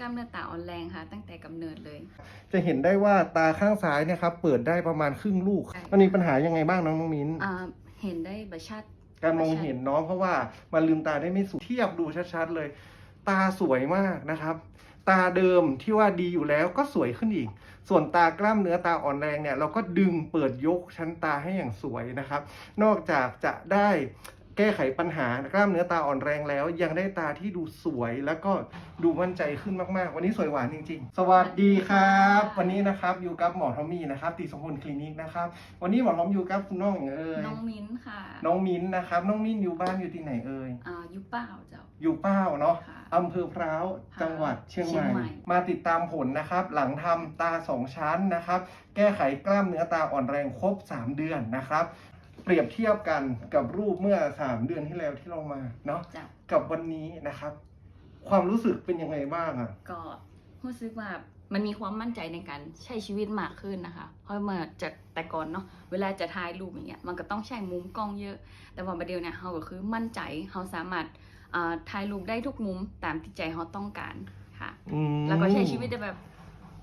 กล้ามเนื้อตาอ่อนแรงค่ะ ตั้งแต่กำเนิดเลย จะเห็นได้ว่าตาข้างซ้ายเนี่ยครับเปิดได้ประมาณครึ่งลูกใช่มันมีปัญหายังไงบ้างน้องน้องมิ้นอ่าเห็นได้บัชัดการมองเห็นเนาะเพราะว่ามันลืมตาได้ไม่สุดเทียบดูชัดๆเลย ตาสวยมากนะครับ ตาเดิมที่ว่าดีอยู่แล้วก็สวยขึ้นอีก ส่วนตากล้ามเนื้อตาอ่อนแรงเนี่ย เราก็ดึงเปิดยกชั้นตาให้อย่างสวยนะครับ นอกจากจะได้ แก้ไขปัญหากล้ามเนื้อตาอ่อนแรงแล้ว ยังได้ตาที่ดูสวยแล้วก็ดูมั่นใจขึ้นมากๆ วันนี้สวยหวานจริง ๆ สวัสดีครับ วันนี้นะครับอยู่กับหมอทอมมี่นะครับติสมพลคลินิกนะครับ วันนี้หมอทอมอยู่กับคุณน้องอย่างเอ่ยน้องมิ้นค่ะ น้องมิ้นนะครับ น้องมิ้นอยู่บ้านอยู่ที่ไหนเอ่ยอ่ายุเป้าเจ้าอยู่เป้าเนาะค่ะอำเภอพร้าวจังหวัดเชียงใหเชียงใหม่ม่มาติดตามผลนะครับ หลังทำตาสองชั้นนะครับ แก้ไขกล้ามเนื้อตาอ่อนแรงครบ 3 เดือนนะครับ เปรียบเทียบกันกับรูปเมื่อ3เดือนที่แล้วที่เรามาเนาะเจ้ากับวันนี้นะครับ ความรู้สึกเป็นยังไงบ้างอะก็รู้สึกว่ามันมีความมั่นใจในการใช้ชีวิตมากขึ้นนะคะ เพราะเมื่อจากแต่ก่อนเนาะเวลาจะถ่ายรูปอย่างเงี้ยมันก็ต้องใช้มุมกล้องเยอะ แต่ว่าประเดี๋ยวเนี่ยเราก็คือมั่นใจเราสามารถอ่าถ่ายรูปได้ทุกมุมตามที่ใจเราต้องการค่ะ อืมแล้วก็ใช้ชีวิตได้แบบ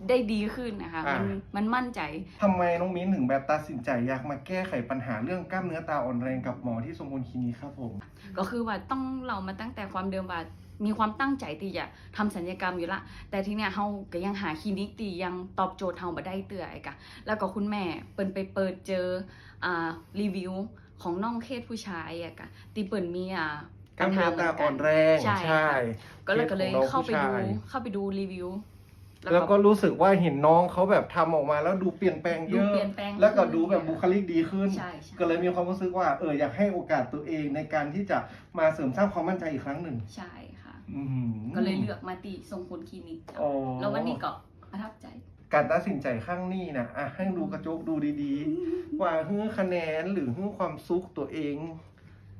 ได้ดีขึ้นนะคะอ่ามัมันมันมั่นใจ ทำไมน้องมิ้นถึงแบบตัดสินใจอยากมาแก้ไขปัญหาเรื่องกล้ามเนื้อตาอ่อนแรงกับหมอที่สมบูรณ์คลินิกครับผม ก็คือว่าต้องเรามาตั้งแต่ความเดิมว่ามีความตั้งใจที่จะทำสัญญกรรมอยู่ละ แต่ทีเนี้ยเฮาก็ยังหาคลินิกที่ยังตอบโจทย์เฮาบ่ได้เตือไอ้กะแล้วก็คุณแม่เปิ้นไปเปิดเจออ่ารีวิวของน้องเคสผู้ชายอะกะที่เปิ้นมีอ่ากล้ามเนื้อตาอ่อนแรง ใช่ใช่ก็เลยก็เลยคสของน้องเข้าไปดูผู้ชยเข้าไปดูรีวิว แล้วก็รู้สึกว่าเห็นน้องเขาแบบทำออกมาแล้วดูเปลี่ยนแปลงเยดูอะเปลี่ยนแปลงแล้วก็ดูแบบบุคลิกดีขึ้น ใช่ใช่ก็เลยมีความรู้สึกว่าเอออยากให้โอกาสตัวเองในการที่จะมาเสริมสร้างความมั่นใจอีกครั้งหนึ่งใช่ค่ะ อืมก็เลยเลือกมาตีทรงคนคลินิกจ้ะโอ้แล้ววันนี้ก็ประทับใจ การตัดสินใจข้างนี้นะอะให้ดูกระจกดูดีๆ ว่าฮื้อคะแนนหรือฮื้อความซุกตัวเอง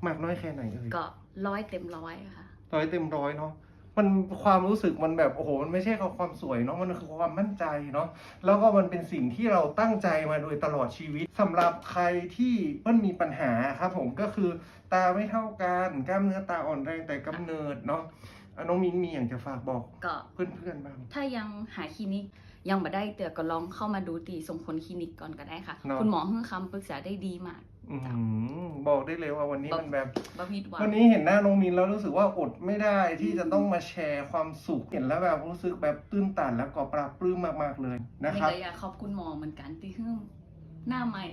มากน้อยแค่ไหนเอ่ยก็ร้อยเต็มร้อยค่ะ ร้อยเต็มร้อยเนาะ มันความรู้สึกมันแบบโอ้โหมันไม่ใช่แค่ความสวยเนาะมันคือความมั่นใจเนาะแล้วก็มันเป็นสิ่งที่เราตั้งใจมาโดยตลอดชีวิตสำหรับใครที่เปิ้ลมีปัญหาครับผมก็คือตาไม่เท่ากันกล้ามเนื้อตาอ่อนแรงแต่กำเนิดเนาะอะน้องมิ้นมีอย่างจะฝากบอกก็เพื่อนๆบ้างถ้ายังหาคลินิกยังมาได้เตือก็ลองเข้ามาดูตีส่งผลคลินิกก่อนก็ได้ค่ะเนาะคุณหมอให้คำปรึกษาได้ดีมาก อืมบอกได้เลยว่าวันนี้บอกมันแบบ บ่ผิดหวังวันนี้เห็นหน้าน้องมินแล้วรู้สึกว่าอดไม่ได้ที่จะต้องมาแชร์ความสุขเห็นแล้วแบบรู้สึกแบบตื้นตันแล้วก็ปลาบปลื้มมากๆเลยนะครับนี่ก็อยากขอบคุณหมอเหมือนกันที่ให้หน้าใหม่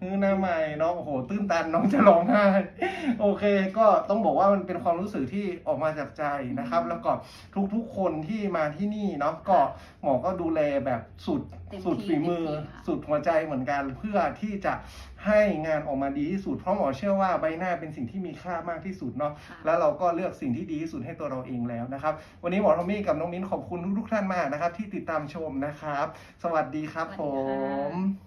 ฮือหน้าใหม่น้องโอ้โหตื้นตันน้องจะร้องไห้โอเค ก็ต้องบอกว่ามันเป็นความรู้สึกที่ออกมาจากใจนะครับ แล้วก็ทุกๆคนที่มาที่นี่เนาะก็หมอก็ดูแลแบบสุดเต็มที่สุดฝีมือ เต็มที่ค่ะ สุดหัวใจเหมือนกันเพื่อที่จะให้งานออกมาดีที่สุดเพราะหมอเชื่อว่าใบหน้าเป็นสิ่งที่มีค่ามากที่สุดเนาะค่ะแล้วเราก็เลือกสิ่งที่ดีที่สุดให้ตัวเราเองแล้วนะครับ วันนี้หมอทอมมี่กับน้องมิ้นขอบคุณทุกๆท่านมากนะครับ ที่ติดตามชมนะครับ สวัสดีครับสวัสผดีค่ะ ม